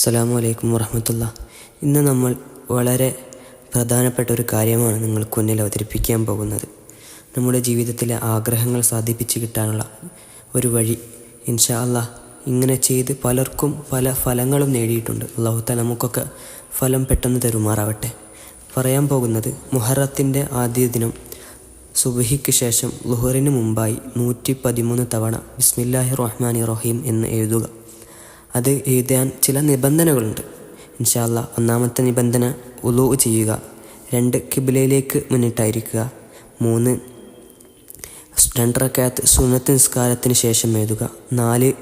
അസ്സലാമു അലൈക്കും വറഹമത്തുള്ള. ഇന്ന് നമ്മൾ വളരെ പ്രധാനപ്പെട്ട ഒരു കാര്യമാണ് നിങ്ങൾക്ക് മുന്നിൽ അവതരിപ്പിക്കാൻ പോകുന്നത്. നമ്മുടെ ജീവിതത്തിലെ ആഗ്രഹങ്ങൾ സാധിപ്പിച്ച് കിട്ടാനുള്ള ഒരു വഴി ഇൻഷാ അല്ലാ ഇങ്ങനെ ചെയ്ത് പലർക്കും പല ഫലങ്ങളും നേടിയിട്ടുണ്ട്. അള്ളാഹുത്ത നമുക്കൊക്കെ ഫലം പെട്ടെന്ന് തരുമാറാവട്ടെ. പറയാൻ പോകുന്നത് മുഹറത്തിന്റെ ആദ്യ ദിനം സുബഹിക്ക് ശേഷം ലുഹറിന് മുമ്പായി നൂറ്റി പതിമൂന്ന് തവണ ബിസ്മില്ലാഹി റഹ്മാനി റഹീം എന്ന് എഴുതുക. അത് എഴുതാൻ ചില നിബന്ധനകളുണ്ട്. ഇൻഷാല്ല ഒന്നാമത്തെ നിബന്ധന ഉലു ചെയ്യുക. രണ്ട് കിബിലയിലേക്ക് മുന്നിട്ടായിരിക്കുക. മൂന്ന് രണ്ടരക്കാത്ത് സുന്നത്ത് നിസ്കാരത്തിന് ശേഷം എഴുതുക. നാല്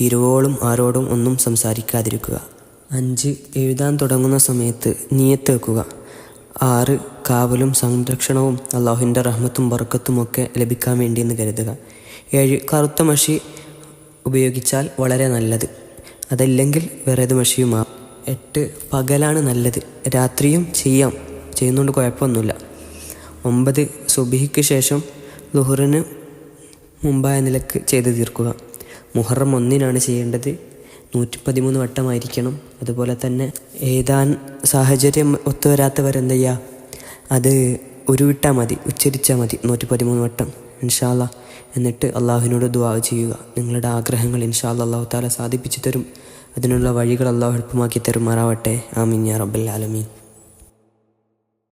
തിരുവോളും ആരോടും ഒന്നും സംസാരിക്കാതിരിക്കുക. അഞ്ച് എഴുതാൻ തുടങ്ങുന്ന സമയത്ത് നീയത്ത് വെക്കുക. ആറ് കാവലും സംരക്ഷണവും അള്ളാഹുവിന്റെ റഹ്മത്തും ബർക്കത്തും ഒക്കെ ലഭിക്കാൻ വേണ്ടിയെന്ന് കരുതുക. ഏഴ് കറുത്ത മഷി ഉപയോഗിച്ചാൽ വളരെ നല്ലത്. അതല്ലെങ്കിൽ വേറെ മഷിയുമാ. എട്ട് പകലാണ് നല്ലത്. രാത്രിയും ചെയ്യാം. ചെയ്യുന്നതുകൊണ്ട് കുഴപ്പമൊന്നുമില്ല. ഒമ്പത് സുബിഹിക്ക് ശേഷം ലുഹറിന് മുമ്പായ നിലയ്ക്ക് ചെയ്ത് തീർക്കുക. മുഹറം ഒന്നിനാണ് ചെയ്യേണ്ടത്. നൂറ്റി പതിമൂന്ന് വട്ടമായിരിക്കണം. അതുപോലെ തന്നെ ഏതാൻ സാഹചര്യം ഒത്തുവരാത്തവരെന്തയ്യാ? അത് ഉരുവിട്ടാൽ മതി. ഉച്ചരിച്ചാൽ മതി. നൂറ്റി പതിമൂന്ന് വട്ടം. ഇൻഷാല്ല എന്നിട്ട് അള്ളാഹുവിനോട് ദുവാ ചെയ്യുക. നിങ്ങളുടെ ആഗ്രഹങ്ങൾ ഇൻഷാല്ല അള്ളാഹു താല സാധിപ്പിച്ചു തരും. അതിനുള്ള വഴികൾ അള്ളാഹു എളുപ്പമാക്കി തരുമാറാവട്ടെ. ആമീൻ യാ റബ്ബൽ ആലമീൻ.